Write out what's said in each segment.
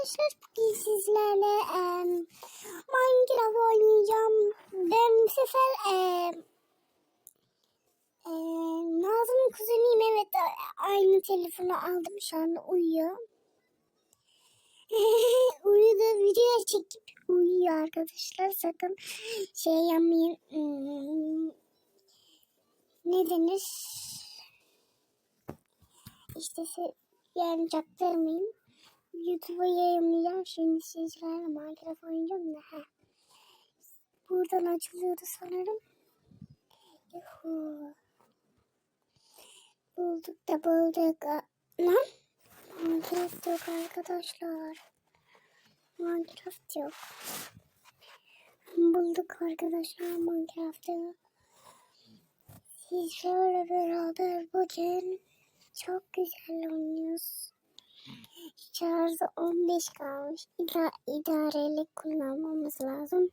arkadaşlar bugün sizlerle em, Minecraft oynayacağım. Ben bu sefer em, em, Nazım'ın kuzeniyim evet aynı telefonu aldım şu anda uyuyor. Uyudu video çekip uyuyor arkadaşlar sakın şey yapmayın. Hmm, ne denir? İşte yani çaktırmayın. YouTube'a yayınlayacağım. Şimdi sizlerle Minecraft oynayacağım da. Heh. Buradan açılıyordu sanırım. Yuhu. Bulduk da bulduk. Lan? Minecraft yok arkadaşlar. Minecraft yok. Bulduk arkadaşlar Minecraft'ı. Sizlerle beraber bugün çok güzel oynuyoruz. Şarjı 15 kalmış. İda idarelik kullanmamız lazım.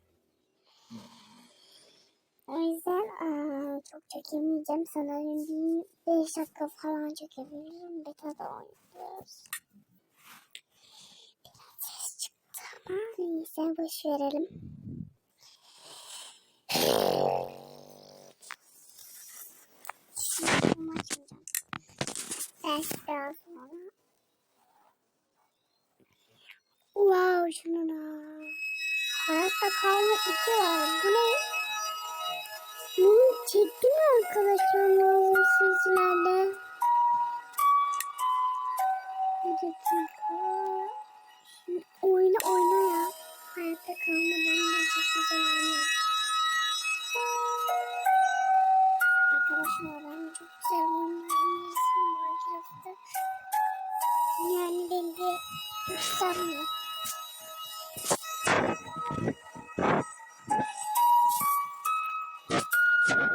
O yüzden aa, çok çekemeyeceğim. Sanırım bir 5 dakika falan çekebilirim. Beta'da oynuyoruz. Biraz ses çıktı ama neyse boş verelim. Şimdi açmayacağım. Belki daha sonra. Wow şununa. Hayatta kalma iki var. Bu ne? Bunu çektim mi arkadaşlar lazım sizlerle? Bir. Şimdi oyna oyna ya. Hayatta kalmadan da oynuyor. Arkadaşlar ben çok güzel oynuyorum. Minecraft'ta. Yani beni de tutamıyor.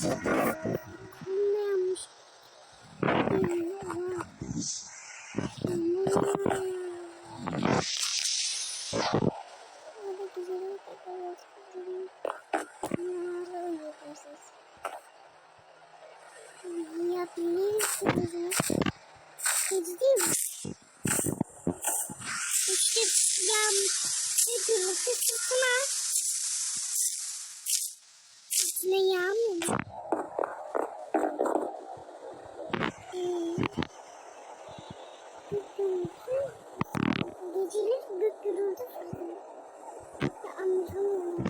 Kullanmış. Ya Geceleri gök gürültü anlatamıyorum.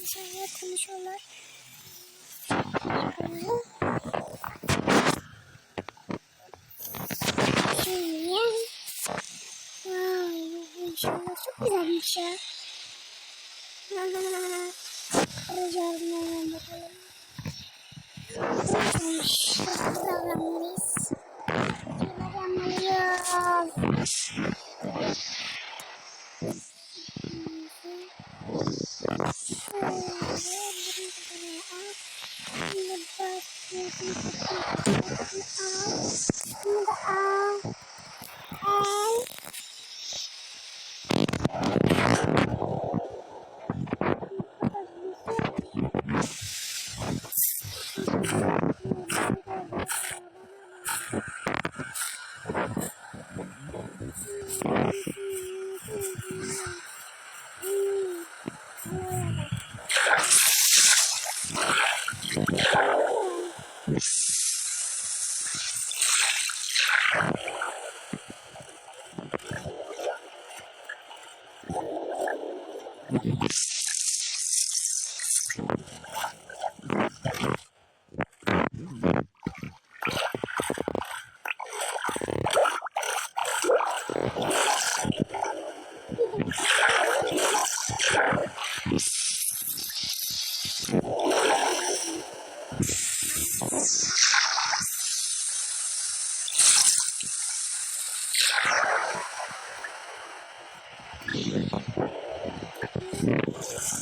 İnsanlar konuşuyorlar. Wow, çok güzelmiş ya. Arayacağım hemen bakalım. Şuralarımız. Şuralarımız. Yes. Yeah.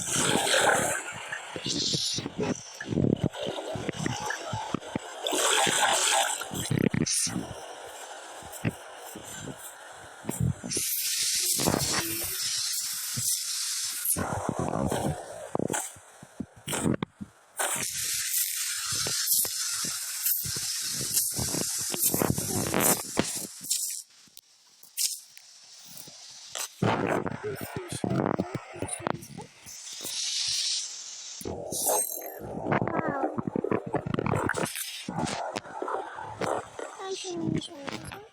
Wow. Ben şunu şöyle yapacağım.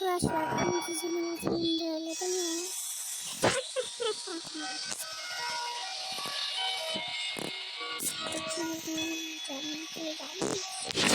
Arkadaşlar ben sizin üzerinde öyle değil mi? Video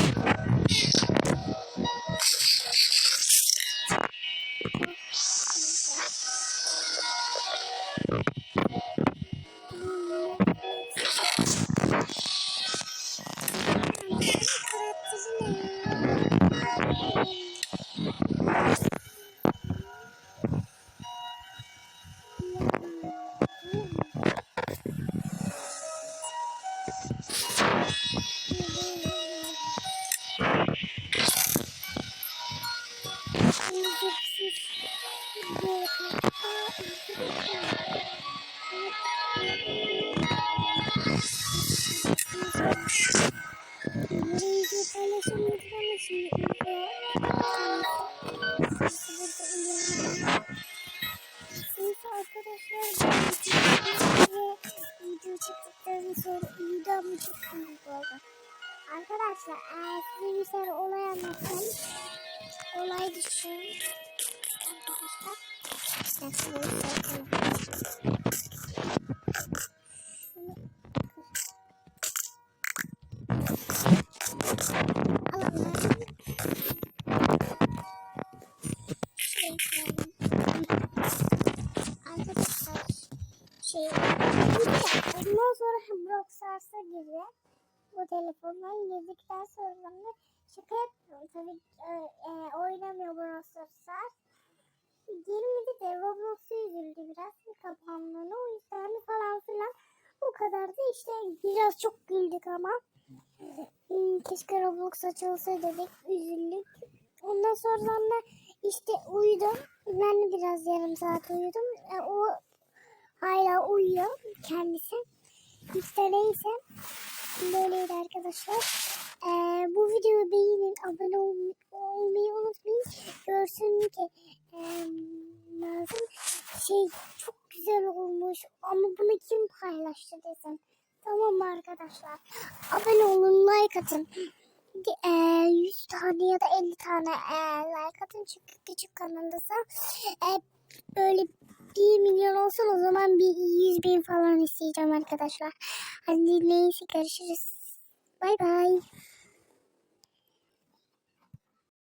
Şimdi Neyse arkadaşlar bu video çıktıktan sonra videomu çok komik oldu. Arkadaşlar eğer size bir tane olay anlatsam olay düşün. Şey ondan sonra Brock Stars'a girdi. Bu telefondan girdikten sonra da şaka yapıyorum. Tabii e, e, oynamıyor Brawl Stars'lar. Girmedi de Roblox'a üzüldü biraz bir kapandığını o yüzden falan filan. O kadar da işte biraz çok güldük ama. Keşke Roblox açılsa dedik üzüldük. Ondan sonra da işte uyudum. Ben de biraz yarım saat uyudum. E, o hala uyuyor kendisi. İşte neyse. Böyleydi arkadaşlar. E, bu videoyu beğenin. Abone ol- olmayı unutmayın. Görsün ki e, lazım. Şey çok güzel olmuş. Ama bunu kim paylaştı desem. Tamam arkadaşlar? Abone olun, like atın. E, 100 tane ya da 50 tane e, like atın. Çünkü küçük kanalımızda e, böyle 1 milyon olsun o zaman bir 100 bin falan isteyeceğim arkadaşlar. Hadi neyse görüşürüz. Bay bay.